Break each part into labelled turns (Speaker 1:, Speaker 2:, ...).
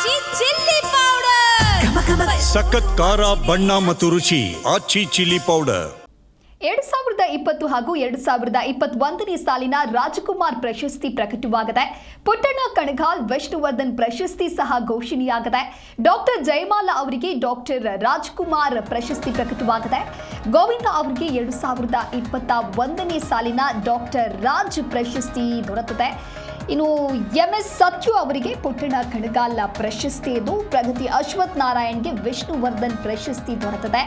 Speaker 1: ಆಚಿ chilli powder
Speaker 2: ಸಖತ್ ಖಾರ ಬಣ್ಣ ಮತ್ತು ರುಚಿ ಆಚಿ ಚಿಲ್ಲಿ ಪೌಡರ್
Speaker 3: ಎರಡು ಸಾವಿರದ ಇಪ್ಪತ್ತು ಹಾಗೂ ಎರಡು ಸಾವಿರದ ಇಪ್ಪತ್ತೊಂದನೇ ಸಾಲಿನ ರಾಜಕುಮಾರ್ ಪ್ರಶಸ್ತಿ ಪ್ರಕಟವಾಗಿದೆ ಪುಟ್ಟಣ್ಣ ಕಣಗಾಲ್ ವಿಷ್ಣುವರ್ಧನ್ ಪ್ರಶಸ್ತಿ ಸಹ ಘೋಷಣೆಯಾಗಿದೆ ಡಾಕ್ಟರ್ ಜಯಮಾಲ ಅವರಿಗೆ ಡಾಕ್ಟರ್ ರಾಜ್ಕುಮಾರ್ ಪ್ರಶಸ್ತಿ ಪ್ರಕಟವಾಗಿದೆ ಗೋವಿಂದ ಅವರಿಗೆ ಎರಡು ಸಾವಿರದ ಇಪ್ಪತ್ತ ಒಂದನೇ ಸಾಲಿನ ಡಾಕ್ಟರ್ ರಾಜ್ ಪ್ರಶಸ್ತಿ ದೊರೆತಿದೆ. ಇನ್ನು ಎಂ ಎಸ್ ಸತ್ಯು ಅವರಿಗೆ ಪುಟ್ಟಣ ಕಣಗಾಲ ಪ್ರಶಸ್ತಿ ಇದು ಪ್ರಗತಿ ಅಶ್ವಥ್ ನಾರಾಯಣ್ಗೆ ವಿಷ್ಣುವರ್ಧನ್ ಪ್ರಶಸ್ತಿ ದೊರೆತಿದೆ.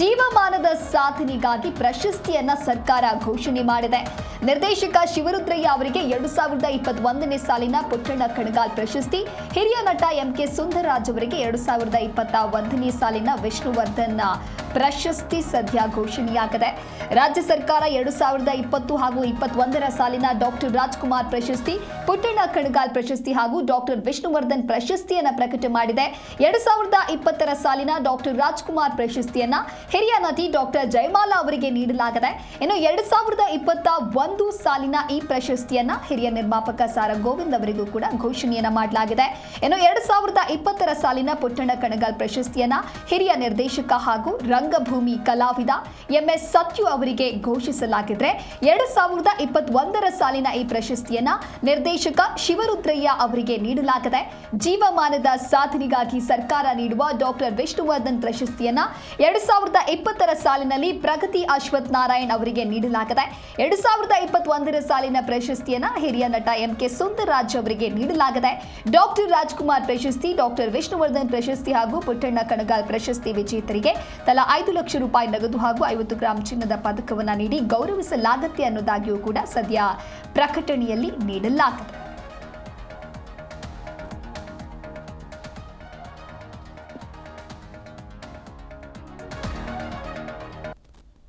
Speaker 3: ಜೀವಮಾನದ ಸಾಧನೆಗಾಗಿ ಪ್ರಶಸ್ತಿಯನ್ನ ಸರ್ಕಾರ ಘೋಷಣೆ ಮಾಡಿದೆ. ನಿರ್ದೇಶಕ ಶಿವರುದ್ರಯ್ಯ ಅವರಿಗೆ ಎರಡು ಸಾವಿರದ ಇಪ್ಪತ್ತೊಂದನೇ ಸಾಲಿನ ಪುಟ್ಟಣ ಕಣಗಾಲ್ ಪ್ರಶಸ್ತಿ, ಹಿರಿಯ ನಟ ಎಂ ಕೆ ಸುಂದರರಾಜ್ ಅವರಿಗೆ ಎರಡು ಸಾವಿರದ ಇಪ್ಪತ್ತ ಒಂದನೇ ಸಾಲಿನ ವಿಷ್ಣುವರ್ಧನ್ ಪ್ರಶಸ್ತಿ ಸದ್ಯ ಘೋಷಣೆಯಾಗಿದೆ ರಾಜ್ಯ ಸರ್ಕಾರ ಎರಡು ಸಾವಿರದ ಇಪ್ಪತ್ತು ಹಾಗೂ ಇಪ್ಪತ್ತೊಂದರ ಸಾಲಿನ ಡಾಕ್ಟರ್ ರಾಜ್ಕುಮಾರ್ ಪ್ರಶಸ್ತಿ, ಪುಟ್ಟಣ್ಣ ಕಣಗಾಲ್ ಪ್ರಶಸ್ತಿ ಹಾಗೂ ಡಾಕ್ಟರ್ ವಿಷ್ಣುವರ್ಧನ್ ಪ್ರಶಸ್ತಿಯನ್ನು ಪ್ರಕಟ ಮಾಡಿದೆ. ಎರಡು ಸಾವಿರದ ಇಪ್ಪತ್ತರ ಸಾಲಿನ ಡಾಕ್ಟರ್ ರಾಜ್ಕುಮಾರ್ ಪ್ರಶಸ್ತಿಯನ್ನ ಹಿರಿಯ ನಟಿ ಡಾಕ್ಟರ್ ಜಯಮಾಲಾ ಅವರಿಗೆ ನೀಡಲಾಗಿದೆ, ಇನ್ನು ಎರಡು ಸಾವಿರದ ಇಪ್ಪತ್ತ ಒಂದು ಸಾಲಿನ ಈ ಪ್ರಶಸ್ತಿಯನ್ನ ಹಿರಿಯ ನಿರ್ಮಾಪಕ ಸಾರ ಗೋವಿಂದ್ ಅವರಿಗೂ ಕೂಡ ಘೋಷಣೆಯನ್ನ ಮಾಡಲಾಗಿದೆ. ಇನ್ನು ಎರಡು ಸಾವಿರದ ಇಪ್ಪತ್ತರ ಸಾಲಿನ ಪುಟ್ಟಣ್ಣ ಕಣಗಾಲ್ ಪ್ರಶಸ್ತಿಯನ್ನ ಹಿರಿಯ ನಿರ್ದೇಶಕ ಹಾಗೂ ರಂಗಭೂಮಿ ಕಲಾವಿದ ಎಂ ಎಸ್ ಸತ್ಯು ಅವರಿಗೆ ಘೋಷಿಸಲಾಗಿದ್ರೆ ಎರಡು ಸಾವಿರದ ಇಪ್ಪತ್ತೊಂದರ ಸಾಲಿನ ಈ ಪ್ರಶಸ್ತಿಯನ್ನ ನಿರ್ದೇಶಕ ಶಿವರುದ್ರಯ್ಯ ಅವರಿಗೆ ನೀಡಲಾಗಿದೆ. ಜೀವಮಾನದ ಸಾಧನೆಗಾಗಿ ಸರ್ಕಾರ ನೀಡುವ ಡಾಕ್ಟರ್ ವಿಷ್ಣುವರ್ಧನ್ ಪ್ರಶಸ್ತಿಯನ್ನ ಎರಡು ಸಾವಿರದ ಇಪ್ಪತ್ತರ ಸಾಲಿನಲ್ಲಿ ಪ್ರಗತಿ ಅಶ್ವಥ್ ನಾರಾಯಣ್ ಅವರಿಗೆ ನೀಡಲಾಗಿದೆ. ಎರಡು ಸಾವಿರದ ಇಪ್ಪತ್ತೊಂದರ ಸಾಲಿನ ಪ್ರಶಸ್ತಿಯನ್ನ ಹಿರಿಯ ನಟ ಎಂ ಕೆ ಸುಂದರರಾಜ್ ಅವರಿಗೆ ನೀಡಲಾಗಿದೆ. ಡಾಕ್ಟರ್ ರಾಜ್ಕುಮಾರ್ ಪ್ರಶಸ್ತಿ, ಡಾಕ್ಟರ್ ವಿಷ್ಣುವರ್ಧನ್ ಪ್ರಶಸ್ತಿ ಹಾಗೂ ಪುಟ್ಟಣ್ಣ ಕಣಗಾಲ್ ಪ್ರಶಸ್ತಿ ವಿಜೇತರಿಗೆ ತಲಾ ಐದು ಲಕ್ಷ ರೂಪಾಯಿ ನಗದು ಹಾಗೂ ಐವತ್ತು ಗ್ರಾಂ ಚಿನ್ನದ ಪದಕವನ್ನು ನೀಡಿ ಗೌರವಿಸಲಾಗತ್ತೆ ಅನ್ನೋದಾಗಿಯೂ ಕೂಡ ಸದ್ಯ ಪ್ರಕಟಣೆಯಲ್ಲಿ ನೀಡಲಾಗಿದೆ